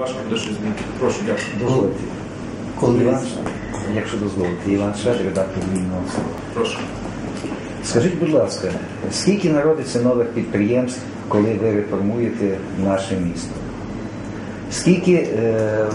Важко щось змінити. Прошу, дякую. Дозвольте. Коли Іван, якщо дозволите, Іван Швед, редактор вільного слова. Прошу. Скажіть, будь ласка, скільки народиться нових підприємств, коли ви реформуєте наше місто? Скільки е,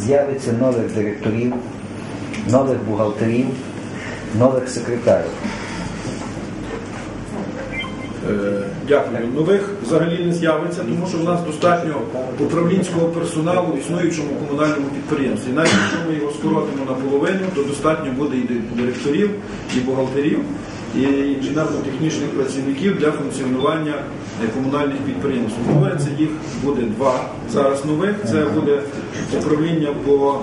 з'явиться нових директорів, нових бухгалтерів, нових секретарів? Е, Дякую. Нових взагалі не з'явиться, тому що в нас достатньо управлінського персоналу в існуючому комунальному підприємстві. Навіть якщо ми його скоротимо наполовину, то достатньо буде і директорів, і бухгалтерів, і інженерно-технічних працівників для функціонування е, комунальних підприємств. Говориться, їх буде два зараз нових. Це буде управління по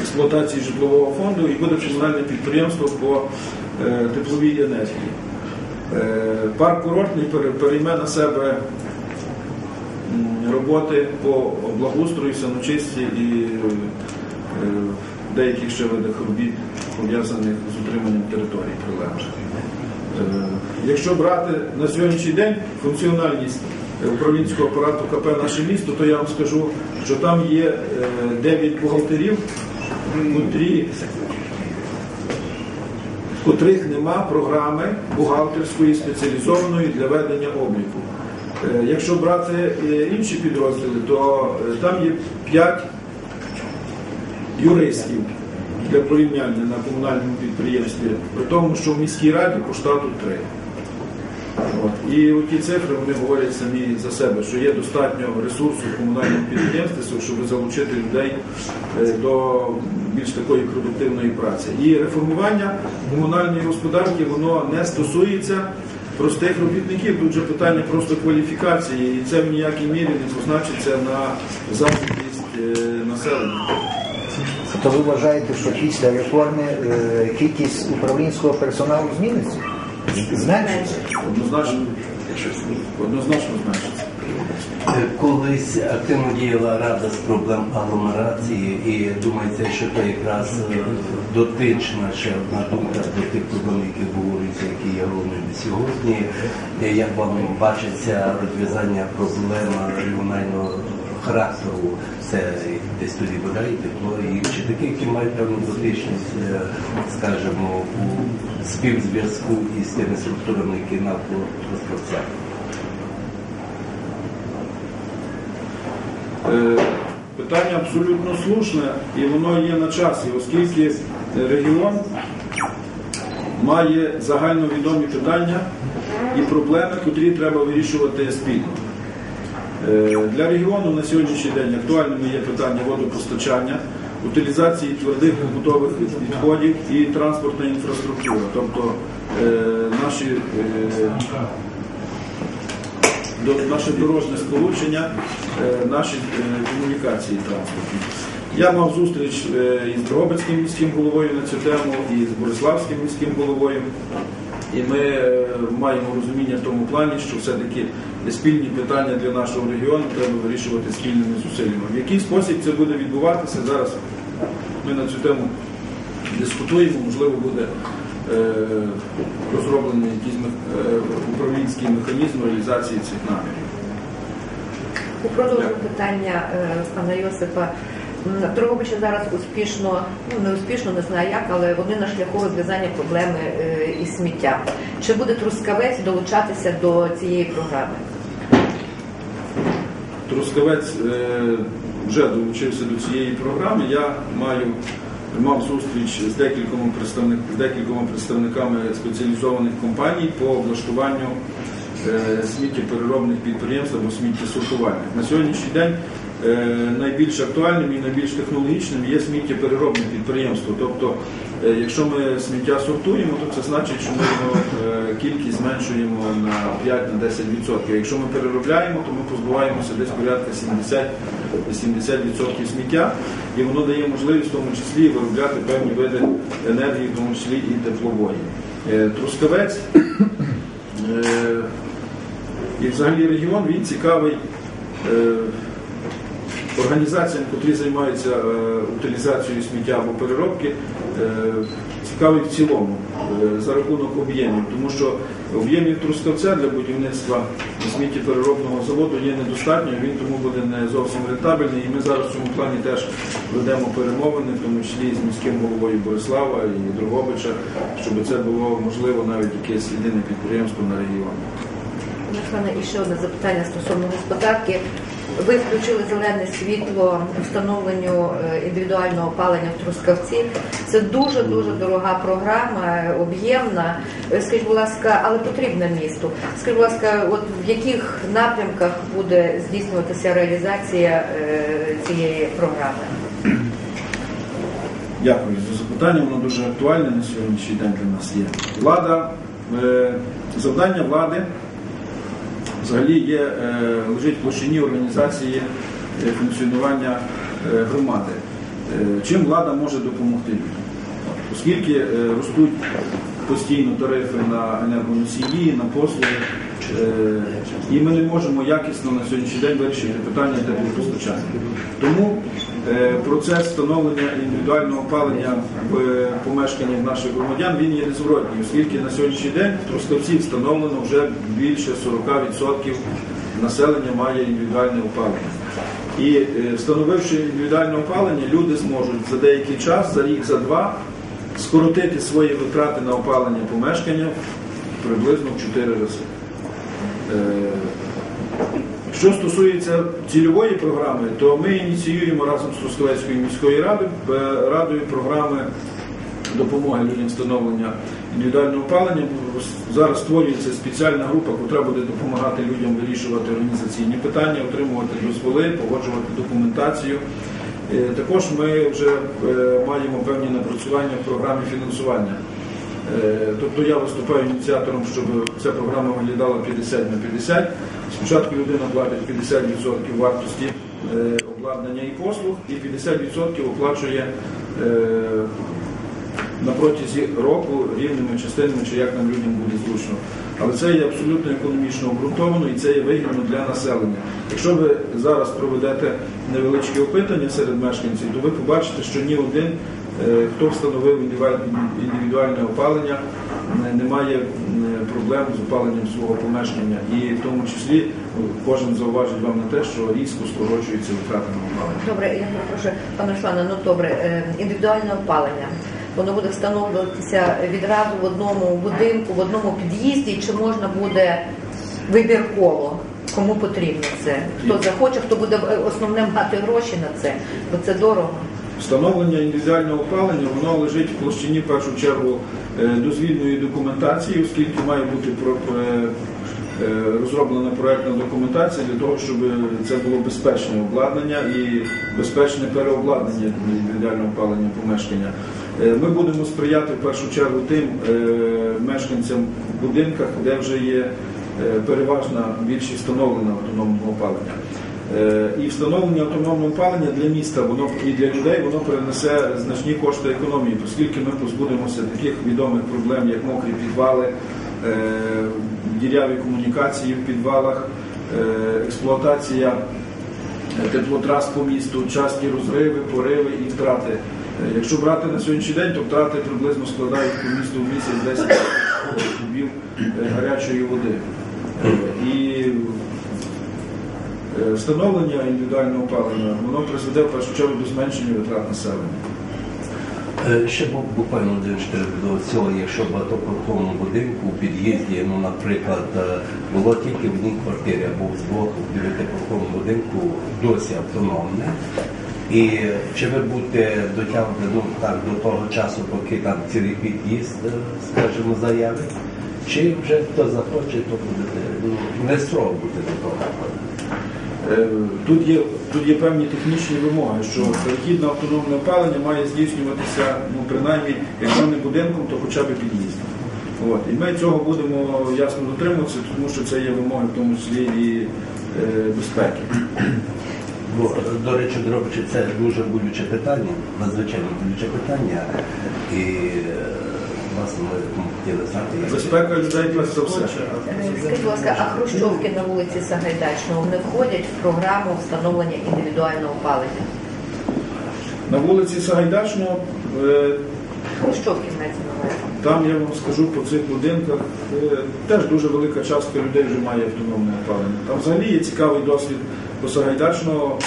експлуатації житлового фонду і буде комунальне підприємство по е, тепловій енергії. Е, Парк курортний перейме на себе роботи по благоустрою, саночисті і е, деяких ще видах робіт, пов'язаних з утриманням території прилеглих. Е, Якщо брати на сьогоднішній день функціональність управлінського апарату КП наше місто, то я вам скажу, що там є 9 бухгалтерів, котрі котрих нема програми бухгалтерської спеціалізованої для ведення обліку. Е, Якщо брати е, інші підрозділи, то е, там є 5 юристів для порівняння на комунальному підприємстві, при тому, що в міській раді по штату 3. От. І ті цифри вони говорять самі за себе, що є достатньо ресурсу в комунальному підприємстві, щоб залучити людей е, до більш такої продуктивної праці. І реформування комунальної господарки воно не стосується простих робітників. Тут же питання просто кваліфікації, і це в ніякій мірі не позначиться на зайнятість е, населення. То ви вважаєте, що після реформи е, кількість управлінського персоналу зміниться? Зменшиться? Однозначно, однозначно значиться. Е, Колись активно діяла рада з проблем агломерації, і думається, що це якраз е, дотична ще одна думка до тих проблем, які обговорюються, які є головними сьогодні. Е, Як вам бачиться розв'язання проблем регіонального характеру? Це десь тоді вода і тепло, і чи такі, які мають певну дотичність, е, скажімо, у співзв'язку із тими структурами, які навколо розповсяють? Е, Питання абсолютно слушне і воно є на часі, оскільки регіон має загальновідомі питання і проблеми, котрі треба вирішувати спільно. Е, Для регіону на сьогоднішній день актуальними є питання водопостачання, утилізації твердих побутових відходів і транспортна інфраструктура, тобто е, наші е, наше дорожне сполучення, наші комунікації транспортні. Я мав зустріч із Дрогобицьким міським головою на цю тему, і з Бориславським міським головою. І ми е, маємо розуміння в тому плані, що все-таки спільні питання для нашого регіону треба вирішувати спільними зусиллями. В який спосіб це буде відбуватися зараз? Ми на цю тему дискутуємо, можливо, буде е, розроблений якийсь е, управлінський механізм реалізації цих намірів. У продовження питання пана Йосипа. М, Дрогобичі зараз успішно, ну не успішно, не знаю як, але вони на шляху розв'язання проблеми е, із сміттям. Чи буде Трускавець долучатися до цієї програми? Трускавець е, вже долучився до цієї програми. Я маю мав зустріч з декількома представник, з декількома представниками спеціалізованих компаній по влаштуванню е, сміттєпереробних підприємств або сміттєсортувальних. На сьогоднішній день найбільш актуальним і найбільш технологічним є сміттєпереробне підприємство. Тобто, е, якщо ми сміття сортуємо, то це значить, що ми його е, кількість зменшуємо на 5-10%. Якщо ми переробляємо, то ми позбуваємося десь порядка 70-70% сміття, і воно дає можливість в тому числі виробляти певні види енергії, в тому числі і теплової. Е, Трускавець е, і взагалі регіон він цікавий е, організаціям, котрі займаються е, утилізацією сміття або переробки. Е, цікавий в цілому е, за рахунок об'ємів, тому що об'ємів трускавця для будівництва сміттєпереробного заводу є недостатньо, він тому буде не зовсім рентабельний. І ми зараз в цьому плані теж ведемо перемовини, в тому числі з міським головою Борислава і Дрогобича, щоб це було можливо навіть якесь єдине підприємство на регіон. Олександра, і ще одне запитання стосовно господарки. Ви включили зелене світло встановленню е, індивідуального опалення в Трускавці. Це дуже дуже дорога програма, е, об'ємна. Е, Скажіть, будь ласка, але потрібна місту. Скажіть, будь ласка, от в яких напрямках буде здійснюватися реалізація цієї програми? Дякую за запитання. Воно дуже актуальне на сьогоднішній день для нас є. Влада, завдання влади взагалі є, е, лежить в площині організації е, функціонування е, громади. Чим влада може допомогти людям? Оскільки ростуть постійно тарифи на енергоносії, на послуги, і ми не можемо якісно на сьогоднішній день вирішити питання теплопостачання. Тому процес встановлення індивідуального опалення в помешканнях наших громадян він є незворотній, оскільки на сьогоднішній день в Трускавці встановлено вже більше 40% населення має індивідуальне опалення. І е, встановивши індивідуальне опалення, люди зможуть за деякий час, за рік, за два, скоротити свої витрати на опалення помешкання приблизно в 4 рази. Що стосується цільової програми, то ми ініціюємо разом з Трускавецькою міською радою, е, радою програми допомоги людям встановлення індивідуального опалення. Зараз створюється спеціальна група, яка буде допомагати людям вирішувати організаційні питання, отримувати дозволи, погоджувати документацію. Е, Також ми вже е, маємо певні напрацювання в програмі фінансування. Тобто я виступаю ініціатором, щоб ця програма виглядала 50 на 50. Спочатку людина платить 50% вартості е, обладнання і послуг, і 50% оплачує е, на протязі року рівними частинами, чи як нам людям буде зручно. Але це є абсолютно економічно обґрунтовано і це є вигідно для населення. Якщо ви зараз проведете невеличкі опитання серед мешканців, то ви побачите, що ні один, е, хто встановив індивідуальне опалення, не- має проблем з опаленням свого помешкання. І в тому числі ну, кожен зауважить вам на те, що різко скорочується витрати на опалення. Добре, я прошу, пане Руслане, ну добре, е, індивідуальне опалення. Воно буде встановлюватися відразу в одному будинку, в одному під'їзді, чи можна буде вибірково? Кому потрібно це? Хто захоче, хто буде е, основним мати гроші на це, бо це дорого. Встановлення індивідуального опалення воно лежить в площині в першу чергу е, дозвільної документації, оскільки має бути е, е, розроблена проектна документація для того, щоб це було безпечне обладнання і безпечне переобладнання індивідуального опалення помешкання. Ми будемо сприяти в першу чергу тим мешканцям в будинках, де вже є переважна більшість встановлена автономного опалення. Е, І встановлення автономного опалення для міста воно і для людей воно перенесе значні кошти економії, оскільки ми позбудемося таких відомих проблем, як мокрі підвали, е, діряві комунікації в підвалах, е, експлуатація теплотрас по місту, часті розриви, пориви і втрати. Якщо брати на сьогоднішній день, то втрати приблизно складають по місту в місяць 10 кубів гарячої води. І Встановлення індивідуального опалення воно призведе в першу чергу до зменшення витрат населення. Е, Ще бу- буквально до цього, якщо в багатоповерховому будинку у під'їзді, ну, наприклад, е, було тільки в одній квартирі або в двох в дев'ятиповерховому будинку досі автономне. І чи ви будете дотягнути ну, так, до того часу, поки там цілий під'їзд, е, скажімо, заявить, чи вже хто захоче, то будете ну, не строго бути до того. Е, Тут є, тут є певні технічні вимоги, що перехід на автономне опалення має здійснюватися, ну, принаймні, якщо не будинком, то хоча б під'їздом. От. І ми цього будемо ясно дотримуватися, тому що це є вимоги в тому числі і е, безпеки. Бо, до речі, Дробичі, це дуже болюче питання, надзвичайно болюче питання. І е, ми ну, хотіли знати, Безпека людей перш за все. Е, Скажіть, будь ласка, а хрущовки на вулиці Сагайдачного не входять в програму встановлення індивідуального опалення? На вулиці Сагайдачного е, Хрущовки мається на увазі. Там я вам скажу по цих будинках, е, теж дуже велика частка людей вже має автономне опалення. Там взагалі є цікавий досвід до Сагайдачного,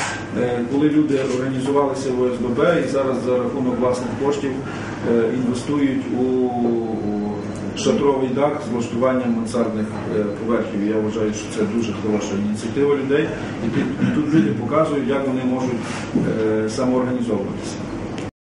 е, коли люди організувалися в ОСББ і зараз за рахунок власних коштів е, інвестують у шатровий дах з влаштуванням мансардних е, поверхів. Я вважаю, що це дуже хороша ініціатива людей. І тут, люди показують, як вони можуть самоорганізовуватися.